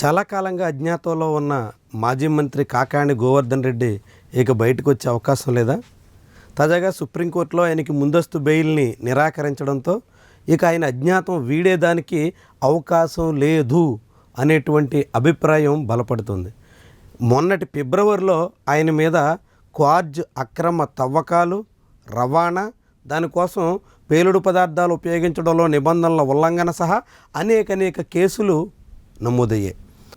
చాలా కాలంగా అజ్ఞాతంలో ఉన్న మాజీ మంత్రి కాకాణి గోవర్ధన్ రెడ్డి ఇక బయటకు వచ్చే అవకాశం లేదా? తాజాగా సుప్రీంకోర్టులో ఆయనకి ముందస్తు బెయిల్ని నిరాకరించడంతో ఇక ఆయన అజ్ఞాతం వీడేదానికి అవకాశం లేదు అనేటువంటి అభిప్రాయం బలపడుతుంది. మొన్నటి ఫిబ్రవరిలో ఆయన మీద క్వార్జ్ అక్రమ తవ్వకాలు రవాణా దానికోసం పేలుడు పదార్థాలు ఉపయోగించడంలో నిబంధనల ఉల్లంఘన సహా అనేక అనేక కేసులు నమోదయ్యాయి.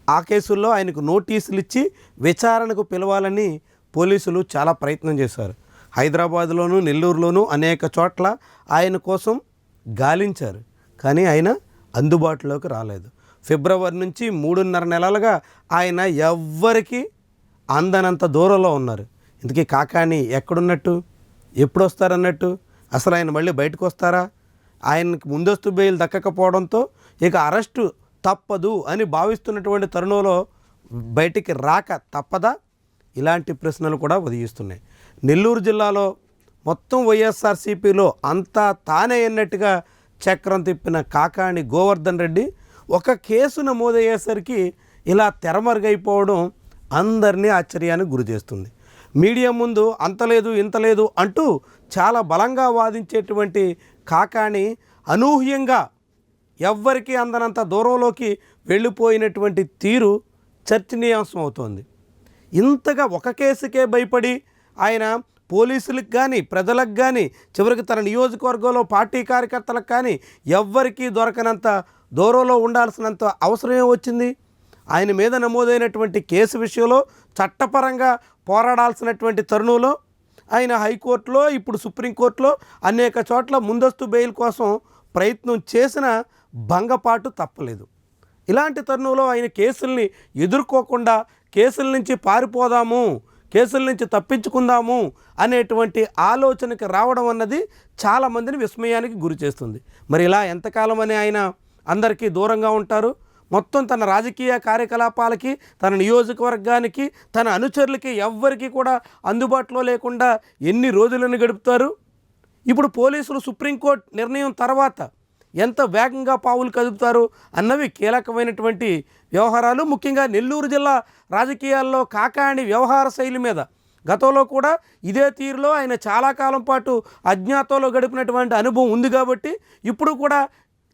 ఆ కేసుల్లో ఆయనకు నోటీసులు ఇచ్చి విచారణకు పిలవాలని పోలీసులు చాలా ప్రయత్నం చేశారు. హైదరాబాద్లోను నెల్లూరులోను అనేక చోట్ల ఆయన కోసం గాలించారు. కానీ ఆయన అందుబాటులోకి రాలేదు. ఫిబ్రవరి నుంచి మూడున్నర నెలలుగా ఆయన ఎవ్వరికి అందనంత దూరంలో ఉన్నారు. ఇంతకీ కాకాని ఎక్కడున్నట్టు? ఎప్పుడు వస్తారన్నట్టు అసలు ఆయన మళ్ళీ బయటకు వస్తారా ఆయనకు ముందస్తు బెయిల్ దక్కకపోవడంతో ఇక అరెస్టు తప్పదు అని భావిస్తున్నటువంటి తరుణంలో బయటికి రాక తప్పదా? ఇలాంటి ప్రశ్నలు కూడా ఉదయిస్తున్నాయి. నెల్లూరు జిల్లాలో మొత్తం వైఎస్ఆర్సీపీలో అంతా తానే అన్నట్టుగా చక్రం తిప్పిన కాకాణి గోవర్ధన్ రెడ్డి ఒక కేసు నమోదయ్యేసరికి ఇలా తెరమరుగైపోవడం అందరినీ ఆశ్చర్యానికి గురి చేస్తుంది. మీడియా ముందు అంతలేదు ఇంతలేదు అంటూ చాలా బలంగా వాదించేటువంటి కాకాణి అనూహ్యంగా ఎవ్వరికీ అందనంత దూరంలోకి వెళ్ళిపోయినటువంటి తీరు చర్చనీయాంశం అవుతోంది. ఇంతగా ఒక కేసుకే భయపడి ఆయన పోలీసులకు కానీ ప్రజలకు కానీ చివరికి తన నియోజకవర్గంలో పార్టీ కార్యకర్తలకు కానీ ఎవ్వరికీ దొరకనంత దూరంలో ఉండాల్సినంత అవసరమే వచ్చింది. ఆయన మీద నమోదైనటువంటి కేసు విషయంలో చట్టపరంగా పోరాడాల్సినటువంటి తరుణంలో ఆయన హైకోర్టులో ఇప్పుడు సుప్రీంకోర్టులో అనేక చోట్ల ముందస్తు బెయిల్ కోసం ప్రయత్నం చేసిన భంగపాటు తప్పలేదు. ఇలాంటి తరుణంలో ఆయన కేసుల్ని ఎదుర్కోకుండా కేసుల నుంచి పారిపోదాము కేసుల నుంచి తప్పించుకుందాము అనేటువంటి ఆలోచనకి రావడం అన్నది చాలామందిని విస్మయానికి గురి చేస్తుంది. మరి ఇలా ఎంతకాలం అని ఆయన అందరికీ దూరంగా ఉంటారు? మొత్తం తన రాజకీయ కార్యకలాపాలకి తన నియోజకవర్గానికి తన అనుచరులకి ఎవ్వరికీ కూడా అందుబాటులో లేకుండా ఎన్ని రోజులను గడుపుతారు? ఇప్పుడు పోలీసులు సుప్రీంకోర్టు నిర్ణయం తర్వాత ఎంత వేగంగా పావులు కదుపుతారు అన్నవి కీలకమైనటువంటి వ్యవహారాలు. ముఖ్యంగా నెల్లూరు జిల్లా రాజకీయాల్లో కాకాణి వ్యవహార శైలి మీద గతంలో కూడా ఇదే తీరులో ఆయన చాలా కాలం పాటు అజ్ఞాతంలో గడిపినటువంటి అనుభవం ఉంది కాబట్టి ఇప్పుడు కూడా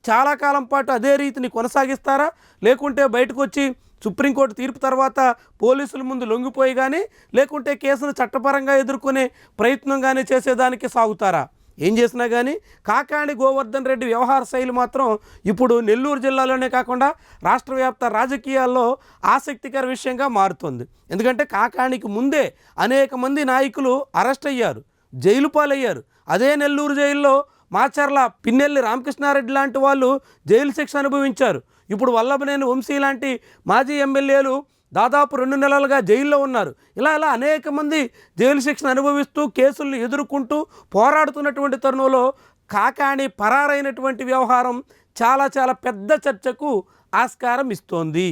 చాలా కాలం పాటు అదే రీతిని కొనసాగిస్తారా? లేకుంటే బయటకు వచ్చి సుప్రీంకోర్టు తీర్పు తర్వాత పోలీసుల ముందు లొంగిపోయి కానీ లేకుంటే కేసును చట్టపరంగా ఎదుర్కొనే ప్రయత్నం కానీ చేసేదానికి సాగుతారా? ఏం చేసినా కానీ కాకాణి గోవర్ధన్ రెడ్డి వ్యవహార శైలి మాత్రం ఇప్పుడు నెల్లూరు జిల్లాలోనే కాకుండా రాష్ట్ర వ్యాప్త రాజకీయాల్లో ఆసక్తికర విషయంగా మారుతుంది. ఎందుకంటే కాకాణికి ముందే అనేక మంది నాయకులు అరెస్ట్ అయ్యారు జైలు పాలయ్యారు. అదే నెల్లూరు జైల్లో మాచర్ల పిన్నెల్లి రామకృష్ణారెడ్డి లాంటి వాళ్ళు జైలు శిక్ష అనుభవించారు. ఇప్పుడు వల్లభనేని వంశీ లాంటి మాజీ ఎమ్మెల్యేలు దాదాపు రెండు నెలలుగా జైల్లో ఉన్నారు. ఇలా ఇలా అనేక మంది జైలు శిక్షను అనుభవిస్తూ కేసులను ఎదుర్కొంటూ పోరాడుతున్నటువంటి తరుణంలో కాకాణి పరారైనటువంటి వ్యవహారం చాలా చాలా పెద్ద చర్చకు ఆస్కారం ఇస్తోంది.